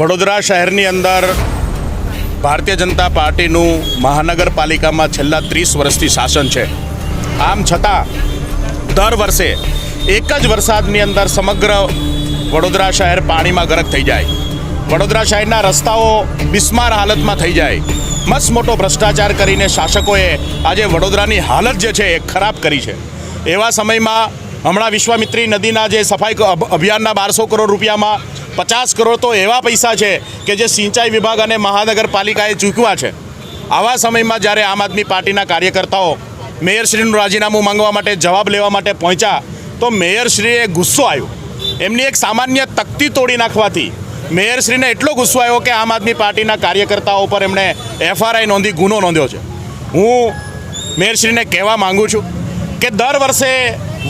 વડોદરા શહેરની અંદર ભારતીય જનતા પાર્ટીનું મહાનગરપાલિકામાં છેલ્લા ત્રીસ વર્ષથી શાસન છે. આમ છતાં, દર વર્ષે એક જ વરસાદની અંદર સમગ્ર વડોદરા શહેર પાણીમાં ગરક થઈ જાય. વડોદરા શહેરના રસ્તાઓ બિસ્માર હાલતમાં થઈ જાય. મસ્ત મોટો ભ્રષ્ટાચાર કરીને શાસકોએ આજે વડોદરાની હાલત જે છે એ ખરાબ કરી છે. એવા સમયમાં હમણાં વિશ્વામિત્રી નદીના જે સફાઈ અભ- અભિયાનના બારસો કરોડ રૂપિયામાં પચાસ કરોડ તો એવા પૈસા છે કે જે સિંચાઈ વિભાગ અને મહાનગરપાલિકાએ ચૂકવ્યા છે. આવા સમયમાં જ્યારે આમ આદમી પાર્ટીના કાર્યકર્તાઓ મેયરશ્રીનું રાજીનામું માંગવા માટે જવાબ લેવા માટે પહોંચ્યા, તો મેયરશ્રીએ ગુસ્સો આવ્યો. એમની એક સામાન્ય તકતી તોડી નાખવાથી મેયરશ્રીને એટલો ગુસ્સો આવ્યો કે આમ આદમી પાર્ટીના કાર્યકર્તાઓ પર એમણે એફઆરઆઈ નોંધી ગુનો નોંધ્યો છે. હું મેયરશ્રીને કહેવા માંગુ છું કે દર વર્ષે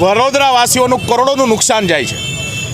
વડોદરાવાસીઓનું કરોડોનું નુકસાન જાય છે.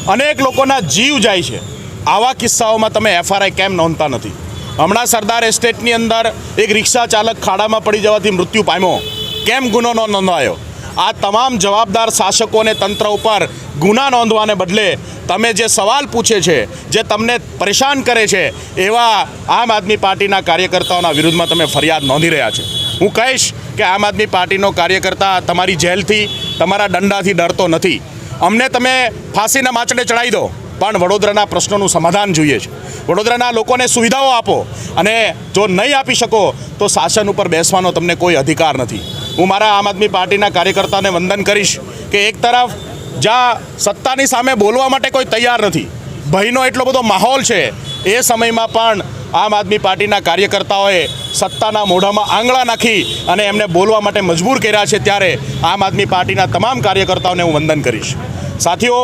અનેક લોકોના જીવ જાય છે. આવા કિસ્સાઓમાં તમે એફઆરઆઈ કેમ નોંધતા નથી? હમણાં સરદાર એસ્ટેટની અંદર એક રિક્ષા ચાલક ખાડામાં પડી જવાથી મૃત્યુ પામ્યો. કેમ ગુનો ન, નોંધાયો? આ તમામ જવાબદાર શાસકોને તંત્ર ઉપર ગુના નોંધવાને બદલે તમે જે સવાલ પૂછે છે, જે તમને પરેશાન કરે છે, એવા આમ આદમી પાર્ટીના કાર્યકર્તાઓના વિરુદ્ધમાં તમે ફરિયાદ નોંધી રહ્યા છે. હું કહીશ કે આમ આદમી પાર્ટીનો કાર્યકર્તા તમારી જેલથી, તમારા દંડાથી ડરતો નથી. અમને તમે ફાંસીના માચડે ચડાવી દો. પણ વડોદરાના પ્રશ્નોનું સમાધાન જોઈએ છે. વડોદરાના લોકોને સુવિધાઓ આપો અને જો નહીં આપી શકો, તો શાસન ઉપર બેસવાનો તમને કોઈ અધિકાર નથી. હું મારા આમ આદમી પાર્ટીના કાર્યકર્તાને વંદન કરીશ કે એક તરફ જ્યાં સત્તાની સામે બોલવા માટે કોઈ તૈયાર નથી, ભયનો એટલો બધો માહોલ છે એ સમયમાં પણ આમ આદમી પાર્ટીના કાર્યકર્તાઓએ સત્તાના મોઢામાં આંગળા નાખી અને એમને બોલવા માટે મજબૂર કર્યા છે ત્યારે આમ આદમી પાર્ટીના તમામ કાર્યકર્તાઓને હું વંદન કરીશ. સાથીઓ,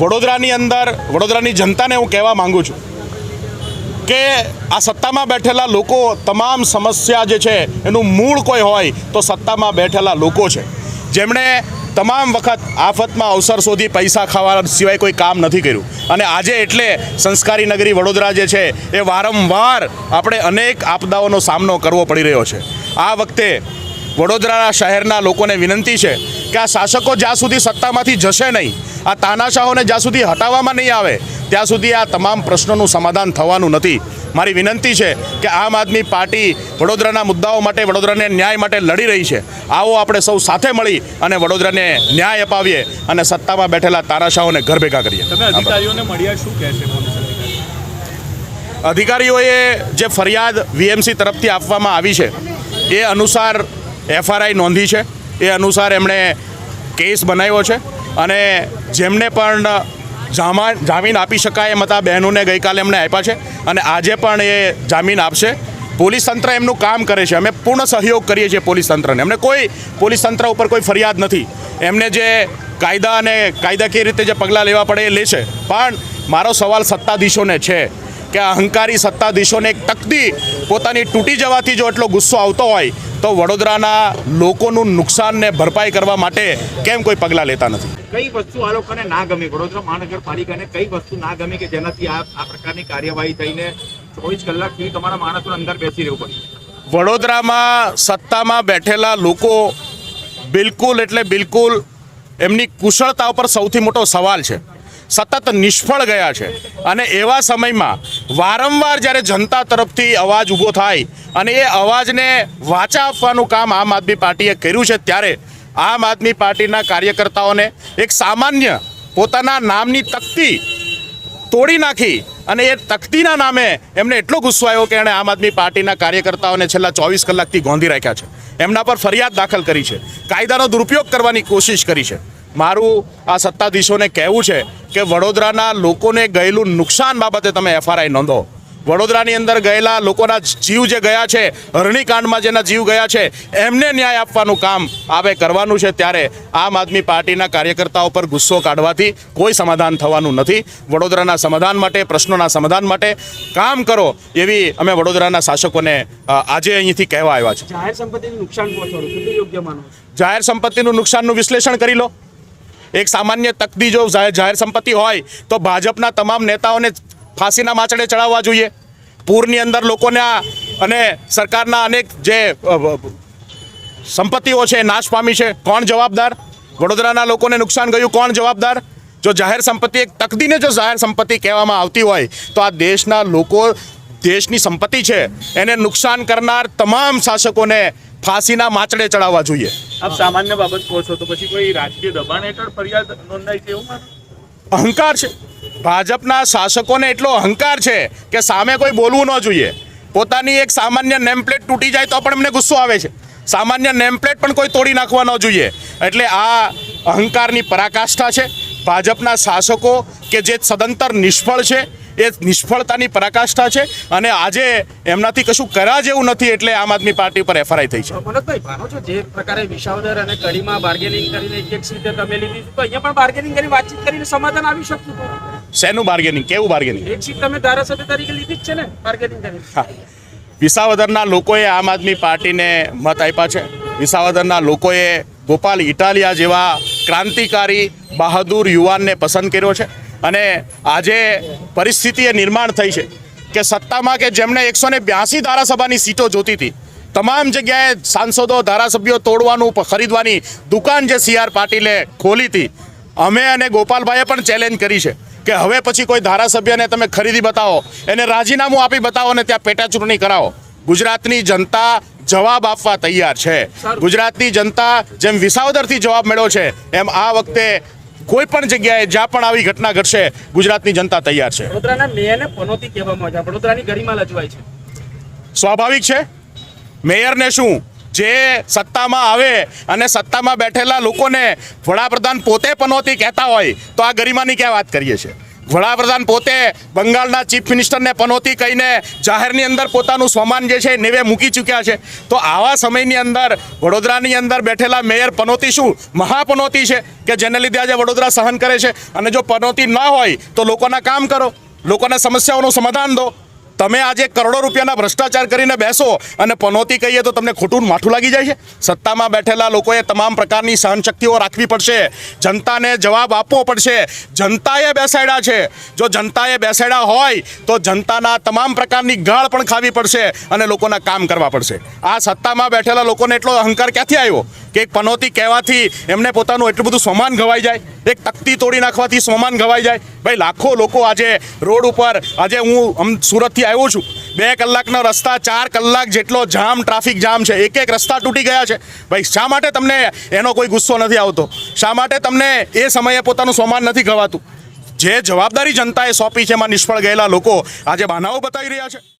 વડોદરાની અંદર, વડોદરાની જનતાને હું કહેવા માંગુ છું કે આ સત્તામાં બેઠેલા લોકો તમામ સમસ્યા જે છે એનું મૂળ કોઈ હોય તો સત્તામાં બેઠેલા લોકો છે. જેમણે તમામ વખત આફતમાં અવસર શોધી પૈસા ખાવા સિવાય કોઈ કામ નથી કર્યું. અને આજે એટલે સંસ્કારી નગરી વડોદરા જે છે, એ વારંવાર આપણે અનેક આપદાઓનો સામનો કરવો પડી રહ્યો છે. આ વખતે વડોદરા શહેરના લોકોને વિનંતી છે કે આ શાસકો જ્યાં સુધી સત્તામાંથી જશે નહીં આ તાનાશાહોને જ્યાં સુધી હટાવવામાં નહીં આવે ત્યાં સુધી આ તમામ પ્રશ્નોનું સમાધાન થવાનું નથી. મારી વિનંતી છે કે આમ આદમી પાર્ટી વડોદરાના મુદ્દાઓ માટે વડોદરાને ન્યાય માટે લડી રહી છે. આવો આપણે સૌ સાથે મળી અને વડોદરાને ન્યાય અપાવીએ અને સત્તામાં બેઠેલા તારાશાહોને ઘર ભેગા કરીએ. તમે અધિકારીઓને મળ્યા શું કહે છે અધિકારીઓએ જે ફરિયાદ વીએમસી તરફથી આપવામાં આવી છે એ અનુસાર એફઆરઆઈ નોંધી છે. એ અનુસાર એમણે કેસ બનાવ્યો છે અને જેમને પણ જામા, જામીન આપી શકાય એમ હતા, બહેનોને ગઈકાલે એમણે આપ્યા છે અને આજે પણ એ જામીન આપશે. પોલીસ તંત્ર એમનું કામ કરે છે. અમે પૂર્ણ સહયોગ કરીએ છીએ પોલીસ તંત્રને. એમને કોઈ પોલીસ તંત્ર ઉપર કોઈ ફરિયાદ નથી. એમને જે કાયદા અને કાયદાકીય રીતે જે પગલાં લેવા પડે એ લેશે પણ મારો સવાલ સત્તાધીશોને છે કે અહંકારી સત્તાધીશોને એક તકતી પોતાની તૂટી જવાથી જો એટલો ગુસ્સો આવતો હોય તો વડોદરાના લોકોનું નુકસાનને ભરપાઈ કરવા માટે કેમ કોઈ પગલાં લેતા નથી? કઈ વસ્તુ આ લોકોને ના ગમી? વડોદરા મહાનગરપાલિકાને કઈ વસ્તુ ના ગમી કે જેનાથી આ આ પ્રકારની કાર્યવાહી થઈને ચોવીસ કલાક સુધી તમારા માણસો અંદર બેસી રહેવું પડે? વડોદરામાં સત્તામાં બેઠેલા લોકો બિલકુલ એટલે બિલકુલ એમની કુશળતા ઉપર સૌથી મોટો સવાલ છે. સતત નિષ્ફળ ગયા છે. અને એવા સમયમાં વારંવાર જ્યારે જનતા તરફથી અવાજ ઊભો થાય અને એ અવાજને વાચા આપવાનું કામ આમ આદમી પાર્ટીએ કર્યું છે, ત્યારે આમ આદમી પાર્ટીના કાર્યકર્તાઓને એક સામાન્ય પોતાના નામની તકતી તોડી નાખી અને એ તકતીના નામે એમને એટલો ગુસ્સો આવ્યો કે એણે આમ આદમી પાર્ટીના કાર્યકર્તાઓને છેલ્લા ચોવીસ કલાકથી ગોંધી રાખ્યા છે. એમના પર ફરિયાદ દાખલ કરી છે. કાયદાનો દુરુપયોગ કરવાની કોશિશ કરી છે. મારું આ સત્તાધીશોને કહેવું છે કે વડોદરાના લોકોને ગયેલું નુકસાન બાબતે તમે એફઆરઆઈ નોંધો. વડોદરાની અંદર ગયેલા લોકોના જીવ જે ગયા છે હરણીકાંડમાં જેના જીવ ગયા છે એમને ન્યાય આપવાનું કામ આવે કરવાનું છે ત્યારે આમ આદમી પાર્ટીના કાર્યકર્તાઓ પર ગુસ્સો કાઢવાથી કોઈ સમાધાન થવાનું નથી. વડોદરાના સમાધાન માટે પ્રશ્નોના સમાધાન માટે કામ કરો એવી અમે વડોદરાના શાસકોને આજે અહીંથી કહેવા આવ્યા છે. જાહેર સંપત્તિનું નુકસાન પહોંચાડવું યોગ્ય માનો જાહેર સંપત્તિનું નુકસાનનું વિશ્લેષણ કરી લો. એક સામાન્ય તકદી જો જાહેર સંપત્તિ હોય, તો ભાજપના તમામ નેતાઓને ફાંસીના માચડે ચડાવવા જોઈએ. પૂરની અંદર લોકોને અને સરકારના અનેક જે સંપત્તિઓ છે નાશ પામી છે, કોણ જવાબદાર? વડોદરાના લોકોને નુકસાન ગયું, કોણ જવાબદાર? જો જાહેર સંપત્તિ એક તકદીને જો જાહેર સંપત્તિ કહેવામાં આવતી હોય, તો આ દેશના લોકો, દેશની સંપત્તિ છે, એને નુકસાન કરનાર તમામ શાસકોને ફાંસીના માચડે ચડાવવા જોઈએ. આપ સામાન્ય બાબત કહો છો તો પછી કોઈ રાજકીય દબાણ હેઠળ ફરિયાદ નોંધાઈ છે એવું અહંકાર છે. ભાજપના શાસકોને એટલો અહંકાર છે કે સામે કોઈ બોલવું ન જોઈએ. પોતાની એક સામાન્ય નેમપ્લેટ તૂટી જાય તો પણ એમને ગુસ્સો આવે છે. સામાન્ય નેમપ્લેટ પણ કોઈ તોડી નાખવા ન જોઈએ. એટલે આ અહંકારની પરાકાષ્ઠા છે. ભાજપના શાસકો કે જે સદંતર નિષ્ફળ છે એ નિષ્ફળતાની પરાકાષ્ઠા છે અને આજે એમનાથી કશું કરા જેવું નથી એટલે આમ આદમી પાર્ટી પર એફઆરઆઈ થઈ છે. મનોજભાઈ માનો છો જે પ્રકારે વિશાવદર અને કડીમાં બાર્ગેનિંગ કરીને એક એક સીટે તમે લીધી તો અહીંયા પણ બાર્ગેનિંગ કરી વાતચીત કરીને સમાધાન આવી શકતું શેનું બાર્ગેનિંગ કેવું બાર્ગેનિંગ એક સીટ તમે ધારાસભ્ય તરીકે લીધી જ છે ને બાર્ગેનિંગ કરીને? હા. વિસાવદરના લોકોએ આમ આદમી પાર્ટીને મત આપ્યા છે. વિસાવદરના લોકોએ ગોપાલ ઇટાલિયા જેવા ક્રાંતિકારી બહાદુર યુવાનને પસંદ કર્યો છે. અને આજે પરિસ્થિતિ એ નિર્માણ થઈ છે કે સત્તામાં કે જેમણે એકસો ને બ્યાસી ધારાસભાની સીટો જોતી હતી તમામ જગ્યાએ સાંસદો ધારાસભ્યો તોડવાનું ખરીદવાની દુકાન જે સી આર પાટીલે ખોલી હતી અમે અને ગોપાલભાઈએ પણ ચેલેન્જ કરી છે કે હવે પછી કોઈ ધારાસભ્યને તમે ખરીદી બતાવો એને રાજીનામું આપી બતાવો ને ત્યાં પેટાચૂંટણી કરાવો. ગુજરાતની જનતા જવાબ આપવા તૈયાર છે. ગુજરાતની જનતા જેમ વિસાવદરથી જવાબ મળ્યો છે એમ આ વખતે કોઈ પણ જગ્યાએ જ્યાં પણ આવી ઘટના ઘટશે ગુજરાતની જનતા તૈયાર છે. વડોદરાના મેયરને પનોતી કહેવામાં આવે છે. વડોદરાની ગરિમા લજવાય છે. સ્વાભાવિક છે. મેયરને શું? જે સત્તામાં આવે અને સત્તામાં બેઠેલા લોકોને વડાપ્રધાન પોતે પનોતી કહેતા હોય તો આ ગરિમાની ક્યાં વાત કરીએ છીએ? વડાપ્રધાન પોતે બંગાળના ચીફ મિનિસ્ટરને પનોતી કહીને જાહેરની અંદર પોતાનું સ્વમાન જે છે નેવે મૂકી ચૂક્યા છે. તો આવા સમયની અંદર વડોદરાની અંદર બેઠેલા મેયર પનોતી શું? મહાપનોતી છે કે જેને લીધે આજે વડોદરા સહન કરે છે? અને જો પનોતી ન હોય તો લોકોના કામ કરો. લોકોના સમસ્યાઓનું સમાધાન દો. તમે આજે કરોડો રૂપિયાના ભ્રષ્ટાચાર કરીને બેસો અને પનોતી કહીએ તો તમને ખોટું માઠું લાગી જાય છે? સત્તામાં બેઠેલા લોકોએ તમામ પ્રકારની સહનશક્તિઓ રાખવી પડશે. જનતાને જવાબ આપવો પડશે. જનતાએ બેસાડ્યા છે. જો જનતાએ બેસાડ્યા હોય તો જનતાના તમામ પ્રકારની ગાળ પણ ખાવી પડશે અને લોકોના કામ કરવા પડશે. આ સત્તામાં બેઠેલા લોકોને એટલો અહંકાર ક્યાંથી આવ્યો? કે એક પનોતી કહેવાથી એમને પોતાનું એટલું બધું સ્વમાન ગવાઈ જાય, એક તકતી તોડી નાખવાથી સ્વમાન ગવાઈ જાય. ભાઈ, લાખો લોકો આજે રોડ ઉપર, આજે હું સુરતથી આવ્યો છું. બે કલાકનો રસ્તા, ચાર કલાક જેટલો જામ, ટ્રાફિક જામ છે. એક એક રસ્તા તૂટી ગયા છે. ભાઈ, શા માટે તમને એનો કોઈ ગુસ્સો નથી આવતો? શા માટે તમને એ સમયે પોતાનું સ્વમાન નથી ગવાતું? જે જવાબદારી જનતાએ સોંપી છે, એમાં નિષ્ફળ ગયેલા લોકો આજે બહાનાઓ બતાવી રહ્યા છે.